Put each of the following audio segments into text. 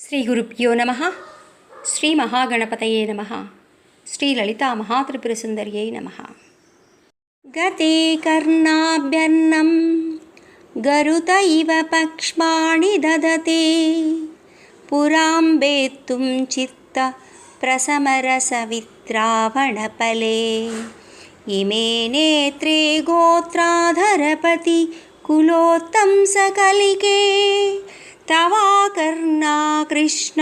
శ్రీ గురుభ్యో నమ శ్రీ మహాగణపతయే నమ శ్రీ లలితా మహాత్రిపుర సుందర్యై నమ గతే కర్ణాభ్యర్నం గరుత ఇవ పక్ష్మాణి దదతే పురాంబేత్తుం చిత్త ప్రసమరసవిత్రావణపలే ఇమే నేత్రే గోత్రాధరపతి కులోత్తం సకలికే తవాకర్ణా కృష్ణ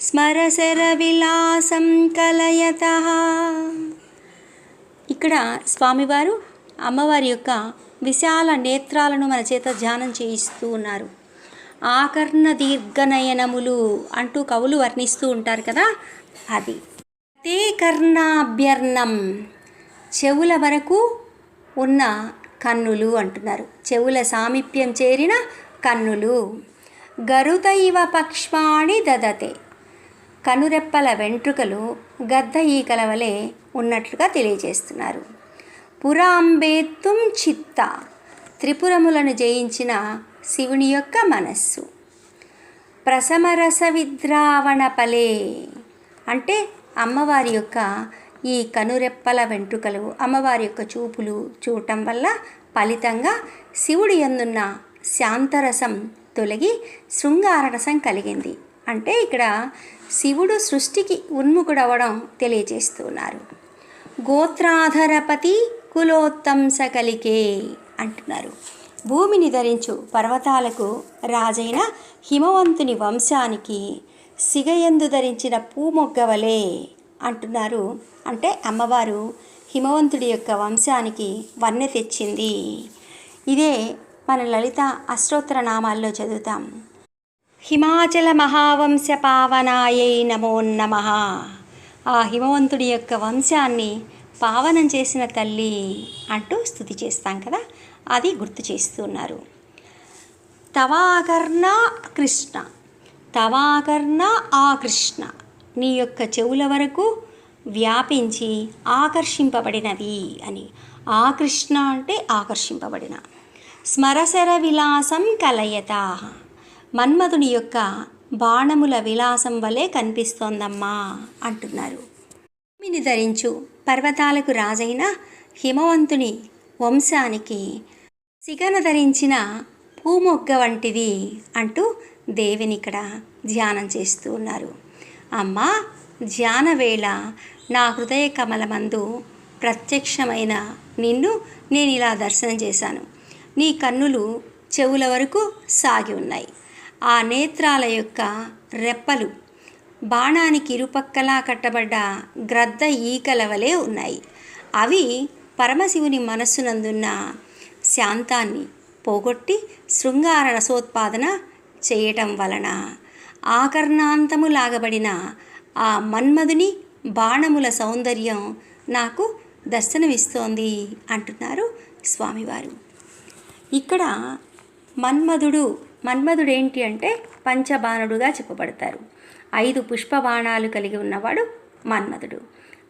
స్మరసర విలాసం కలయత. ఇక్కడ స్వామివారు అమ్మవారి యొక్క విశాల నేత్రాలను మన చేత ధ్యానం చేయిస్తూ ఉన్నారు. ఆకర్ణ దీర్ఘనయనములు అంటూ కవులు వర్ణిస్తూ ఉంటారు కదా అది. తే కర్ణాభ్యర్ణం చెవుల వరకు ఉన్న కన్నులు అంటున్నారు. చెవుల సామీప్యం చేరిన కన్నులు. గరుతైవ పక్ష్మాణి దదతే. కనురెప్పల వెంట్రుకలు గద్ద ఈకల వలె ఉన్నట్లుగా తెలియజేస్తున్నారు. పురాంబేత్తుం చిత్త. త్రిపురములను జయించిన శివుని యొక్క మనస్సు. ప్రసమరస విద్రావణ పలే అంటే అమ్మవారి యొక్క ఈ కనురెప్పల వెంట్రుకలు అమ్మవారి యొక్క చూపులు చూడటం వల్ల ఫలితంగా శివుడి ఎందున్న శాంతరసం తొలగి శృంగారరసం కలిగింది. అంటే ఇక్కడ శివుడు సృష్టికి ఉన్ముఖుడవడం తెలియజేస్తున్నారు. గోత్రాధరపతి కులోత్తంస కలికే అంటున్నారు. భూమిని ధరించు పర్వతాలకు రాజైన హిమవంతుని వంశానికి సిగయందు ధరించిన పూమొగ్గవలే అంటున్నారు. అంటే అమ్మవారు హిమవంతుడి యొక్క వంశానికి వన్నె తెచ్చింది. ఇదే మన లలిత అష్టోత్తర నామాల్లో చదువుతాం. హిమాచల మహావంశ పావనాయై నమో నమ. ఆ హిమవంతుడి యొక్క వంశాన్ని పావనం చేసిన తల్లి అంటూ స్థుతి చేస్తాం కదా అది గుర్తు చేస్తున్నారు తవాకర్ణ కృష్ణ తవాకర్ణ ఆ కృష్ణ నీ యొక్క చెవుల వరకు వ్యాపించి ఆకర్షింపబడినది అని. ఆ కృష్ణ అంటే ఆకర్షింపబడిన. స్మరసర విలాసం కలయత. మన్మధుని యొక్క బాణముల విలాసం వలె కనిపిస్తోందమ్మా అంటున్నారు. భూమిని ధరించు పర్వతాలకు రాజైన హిమవంతుని వంశానికి సిగన ధరించిన పూమొగ్గ వంటిది అంటూ దేవిని ఇక్కడ ధ్యానం చేస్తూ ఉన్నారు. అమ్మా ధ్యాన వేళ నా హృదయ కమలమందు ప్రత్యక్షమైన నిన్ను నేను ఇలా దర్శనం చేశాను. నీ కన్నులు చెవుల వరకు సాగి ఉన్నాయి. ఆ నేత్రాల యొక్క రెప్పలు బాణానికి ఇరుపక్కలా కట్టబడ్డ గ్రద్ద ఈకల వలె ఉన్నాయి. అవి పరమశివుని మనస్సునందున్న శాంతాన్ని పోగొట్టి శృంగార రసోత్పాదన చేయటం వలన ఆకర్ణాంతము లాగబడిన ఆ మన్మధుని బాణముల సౌందర్యం నాకు దర్శనమిస్తోంది అంటున్నారు స్వామివారు. ఇక్కడ మన్మధుడు మన్మధుడు ఏంటి అంటే పంచబాణుడుగా చెప్పబడతారు. ఐదు పుష్పబాణాలు కలిగి ఉన్నవాడు మన్మధుడు.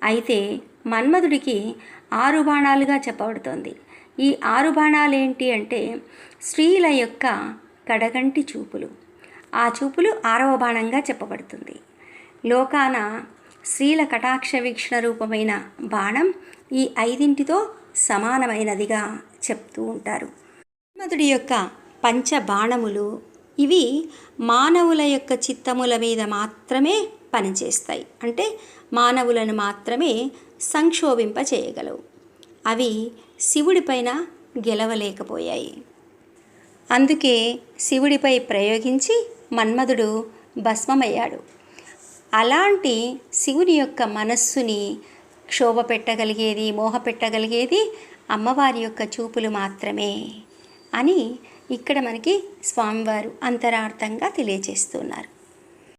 అయితే మన్మధుడికి ఆరు బాణాలుగా చెప్పబడుతోంది. ఈ ఆరు బాణాలు ఏంటి అంటే స్త్రీల యొక్క కడగంటి చూపులు. ఆ చూపులు ఆరవ బాణంగా చెప్పబడుతుంది. లోకాన స్త్రీల కటాక్ష వీక్షణ రూపమైన బాణం ఈ ఐదింటితో సమానమైనదిగా చెప్తూ ఉంటారు. మన్మధుడి యొక్క పంచ బాణములు ఇవి మానవుల యొక్క చిత్తముల మీద మాత్రమే పనిచేస్తాయి. అంటే మానవులను మాత్రమే సంక్షోభింప చేయగలవు. అవి శివుడిపైన గెలవలేకపోయాయి. అందుకే శివుడిపై ప్రయోగించి మన్మధుడు భస్మమయ్యాడు. అలాంటి శివుని యొక్క మనస్సుని క్షోభ పెట్టగలిగేది మోహ పెట్టగలిగేది అమ్మవారి యొక్క చూపులు మాత్రమే. అని ఇక్కడ మనకి స్వామివారు అంతరార్థంగా తెలియజేస్తున్నారు.